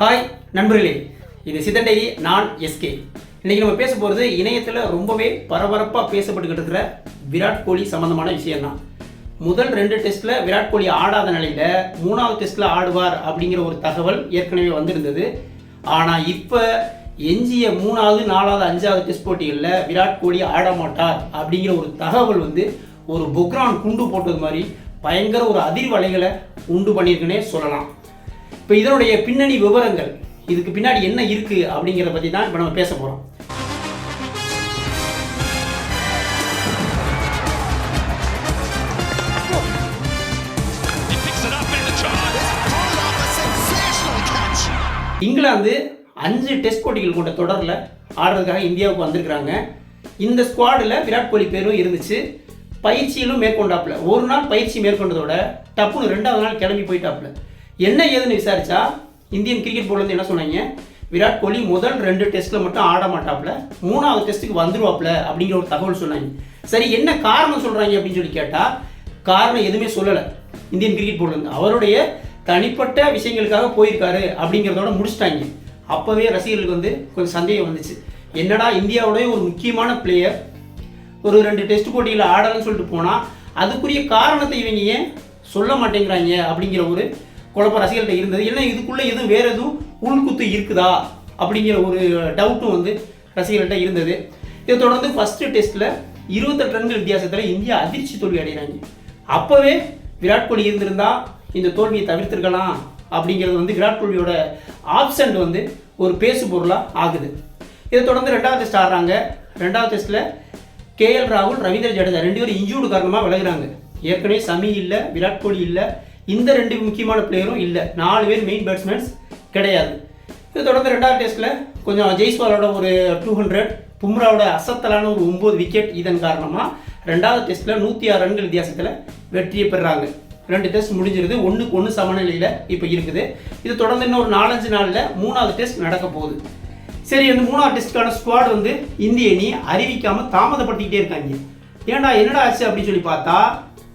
Hi நண்பர்களே. இது சிதண்டை நான் எஸ்கே. இன்றைக்கி நம்ம பேச போகிறது இணையத்தில் ரொம்பவே பரபரப்பாக பேசப்பட்டுக்கிட்டு இருக்கிற விராட் கோலி சம்மந்தமான விஷயம் தான் முதல் ரெண்டு டெஸ்ட்டில் விராட் கோலி ஆடாத நிலையில் மூணாவது டெஸ்ட்டில் ஆடுவார் அப்படிங்கிற ஒரு தகவல் ஏற்கனவே வந்திருந்தது. ஆனால் இப்போ எஞ்சிய மூணாவது நாலாவது அஞ்சாவது டெஸ்ட் போட்டிகளில் விராட் கோலி ஆட மாட்டார் அப்படிங்கிற ஒரு தகவல் வந்து ஒரு புக்ரான் குண்டு போட்டது மாதிரி பயங்கர ஒரு அதிர்வலைகளை உண்டு பண்ணியிருக்குன்னே சொல்லலாம். இப்போ இதனுடைய பின்னணி விவரங்கள் இதுக்கு பின்னாடி என்ன இருக்கு அப்படிங்கிறத பற்றி தான் இப்போ நம்ம பேச போகிறோம் இங்கிலாந்து அஞ்சு டெஸ்ட் போட்டிகள் கொண்ட தொடரில் ஆடுறதுக்காக இந்தியாவுக்கு வந்திருக்கிறாங்க. இந்த ஸ்குவாடில் விராட் கோலி பேரும் இருந்துச்சு. பயிற்சியிலும் மேற்கொண்டாப்புல. ஒரு நாள் பயிற்சி மேற்கொண்டதோட டப்புன்னு ரெண்டாவது நாள் கிளம்பி போயிட்டாப்புல. என்ன ஏதுன்னு விசாரிச்சா இந்தியன் கிரிக்கெட் போர்ட்லேருந்து என்ன சொன்னாங்க? விராட் கோலி முதல் ரெண்டு டெஸ்ட்டில் மட்டும் ஆட மாட்டாப்புல மூணாவது டெஸ்ட்டுக்கு வந்துருவாப்புல அப்படிங்கிற ஒரு தகவல் சொன்னாங்க. சரி என்ன காரணம் சொல்கிறாங்க அப்படின்னு சொல்லி கேட்டால் காரணம் எதுவுமே சொல்லலை. இந்தியன் கிரிக்கெட் போர்ட்லேருந்து அவருடைய தனிப்பட்ட விஷயங்களுக்காக போயிருக்காரு அப்படிங்கிறதோட முடிச்சிட்டாங்க. அப்போவே ரசிகர்களுக்கு வந்து கொஞ்சம் சந்தேகம் வந்துச்சு. என்னடா இந்தியாவுடைய ஒரு முக்கியமான பிளேயர் ஒரு ரெண்டு டெஸ்ட் போட்டியில் ஆடலன்னு சொல்லிட்டு போனால் அதுக்குரிய காரணத்தை இவங்க ஏன் சொல்ல மாட்டேங்கிறாங்க அப்படிங்கிற ஒரு குழப்ப ரசிகர்கள்ட்ட இருந்தது. ஏன்னா இதுக்குள்ளே எதுவும் வேறு எதுவும் உள்குத்து இருக்குதா? அப்படிங்கிற ஒரு டவுட்டும் வந்து ரசிகர்கள்ட்ட இருந்தது. இதை தொடர்ந்து ஃபஸ்ட்டு டெஸ்ட்டில் இருபத்தெட்டு ரன்கள் வித்தியாசத்தில் இந்தியா அதிர்ச்சி தோல்வி அடைகிறாங்க. அப்போவே விராட் கோலி இருந்திருந்தா இந்த தோல்வியை தவிர்த்திருக்கலாம் அப்படிங்கிறது வந்து விராட் கோலியோட ஆப்சண்ட் வந்து ஒரு பேசு பொருளாக ஆகுது. இதை தொடர்ந்து ரெண்டாவது டெஸ்ட் ஆடுறாங்க. ரெண்டாவது டெஸ்ட்டில் கேஎல் ராகுல் ரவீந்திர ஜடேஜா ரெண்டு பேரும் இன்ஜூர்டு காரணமாக விலகுறாங்க. ஏற்கனவே சமி இல்லை விராட் கோலி இல்லை இந்த ரெண்டு முக்கியமான பிளேயரும் இல்லை. நாலு பேர் மெயின் பேட்ஸ்மேன்ஸ் கிடையாது. இது தொடர்ந்து ரெண்டாவது டெஸ்ட்டில் கொஞ்சம் ஜெய்ஸ்வாலோட ஒரு டூ ஹண்ட்ரட் பும்ராவோட அசத்தலான ஒரு ஒம்பது விக்கெட் இதன் காரணமாக ரெண்டாவது டெஸ்ட்டில் நூற்றி ஆறு ரன்கள் வித்தியாசத்தில் வெற்றியை பெறுறாங்க ரெண்டு டெஸ்ட் முடிஞ்சிருது. ஒன்றுக்கு ஒன்று சமநிலையில் இப்போ இருக்குது. இது தொடர்ந்து இன்னும் ஒரு நாலஞ்சு நாளில் மூணாவது டெஸ்ட் நடக்க போகுது. சரி அந்த மூணாவது டெஸ்ட்டுக்கான ஸ்குவாட் வந்து இந்திய அணி அறிவிக்காமல் தாமதப்படுத்திக்கிட்டே இருக்காங்க. ஏன்டா என்னடா ஆச்சு அப்படின்னு சொல்லி பார்த்தா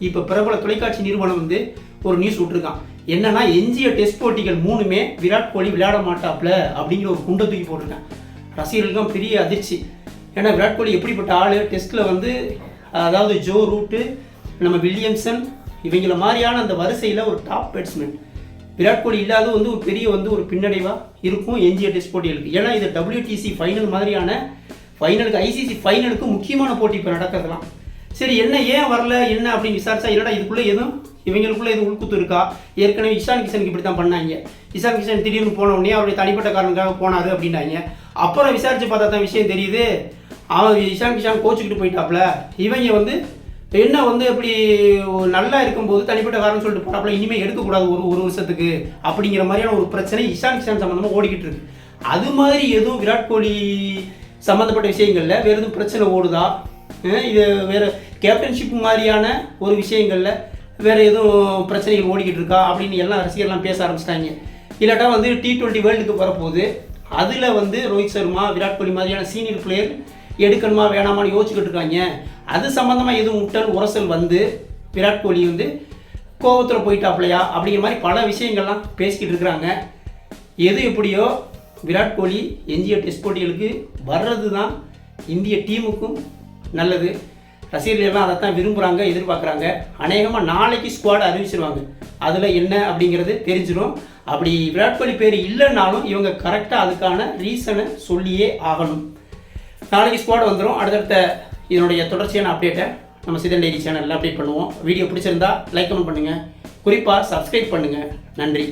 இப்போ பிரபல தொலைக்காட்சி நிறுவனம் வந்து ஒரு நியூஸ் விட்டுருக்கான். என்னன்னா எஞ்சிய டெஸ்ட் போட்டிகள் மூணுமே விராட் கோலி விளையாட மாட்டாப்ல அப்படிங்கிற ஒரு குண்டை தூக்கி போட்டிருக்கேன். ரசிகர்களுக்கும் பெரிய அதிர்ச்சி. ஏன்னா விராட் கோலி எப்படிப்பட்ட ஆள்? டெஸ்ட்டில் வந்து அதாவது ஜோ ரூட்டு நம்ம வில்லியம்சன் இவங்கள மாதிரியான அந்த வரிசையில் ஒரு டாப் பேட்ஸ்மேன் விராட் கோலி இல்லாத வந்து ஒரு பெரிய வந்து ஒரு பின்னடைவாக இருக்கும் எஞ்சிய டெஸ்ட் போட்டிகளுக்கு. ஏன்னா இது டபிள்யூடிசி ஃபைனல் மாதிரியான ஃபைனலுக்கு ஐசிசி ஃபைனலுக்கு முக்கியமான போட்டி இப்போ நடக்கிறதுலாம் சரி என்ன ஏன் வரல? என்ன அப்படின்னு விசாரிச்சா என்னடா இதுக்குள்ளே எதுவும் இவங்களுக்குள்ள எதுவும் உள்குத்து இருக்கா? ஏற்கனவே இஷான் கிஷனுக்கு இப்படி தான் பண்ணாங்க. இஷான் கிஷன் திடீர்னு போன உடனே அவருடைய தனிப்பட்ட காரணக்காக போனாரு அப்படின்னாங்க. அப்புறம் விசாரித்து பார்த்தா தான் விஷயம் தெரியுது. அவன் இஷான் கிஷான் கோச்சுக்கிட்டு போயிட்டாப்ல. இவங்க வந்து என்ன வந்து இப்படி நல்லா இருக்கும்போது தனிப்பட்ட காரணம் சொல்லிட்டு போறாப்புல இனிமேல் எடுக்கக்கூடாது ஒரு ஒரு வருஷத்துக்கு அப்படிங்கிற மாதிரியான ஒரு பிரச்சனை இஷான் கிஷான் சம்மந்தமாக ஓடிக்கிட்டு இருக்கு. அது மாதிரி எதுவும் விராட் கோலி சம்மந்தப்பட்ட விஷயங்களில் வேறு எதுவும் பிரச்சனை ஓடுதா? இது வேறு கேப்டன்ஷிப் மாதிரியான ஒரு விஷயங்களில் வேறு எதுவும் பிரச்சனைகள் ஓடிக்கிட்டு இருக்கா அப்படின்னு எல்லாம் ரசிகர்லாம் பேச ஆரம்பிச்சிட்டாங்க. இல்லாட்டா வந்து டி ட்வெண்ட்டி வேர்ல்டுக்கு வரப்போகுது. அதில் வந்து ரோஹித் சர்மா விராட் கோலி மாதிரியான சீனியர் பிளேயர் எடுக்கணுமா வேணாமான்னு யோசிச்சுக்கிட்டு இருக்காங்க. அது சம்மந்தமாக எதுவும் முட்டல் உரசல் வந்து விராட் கோலி வந்து கோவத்தில் போயிட்டாப்லையா அப்படிங்கிற மாதிரி பல விஷயங்கள்லாம் பேசிக்கிட்டு இருக்கிறாங்க. எது எப்படியோ விராட் கோலி எஞ்சிய டெஸ்ட் போட்டிகளுக்கு வர்றது தான் இந்திய டீமுக்கும் நல்லது. ரசிகர்கள் அதை அதைத்தான் விரும்புகிறாங்க எதிர்பார்க்குறாங்க. அநேகமாக நாளைக்கு ஸ்குவாட் அறிவிச்சிருவாங்க. அதில் என்ன அப்படிங்கிறது தெரிஞ்சிடும் அப்படி விராட் கோலி பேர் இல்லைன்னாலும் இவங்க கரெக்டாக அதுக்கான ரீசனை சொல்லியே ஆகணும். நாளைக்கு ஸ்குவாட் வந்துடும் அடுத்தடுத்த இதனுடைய தொடர்ச்சியான அப்டேட்டை நம்ம சிதன் டைரி சேனலில் அப்டேட் பண்ணுவோம். வீடியோ பிடிச்சிருந்தா லைக் கமெண்ட் பண்ணுங்கள் குறிப்பாக சப்ஸ்கிரைப் பண்ணுங்கள் நன்றி.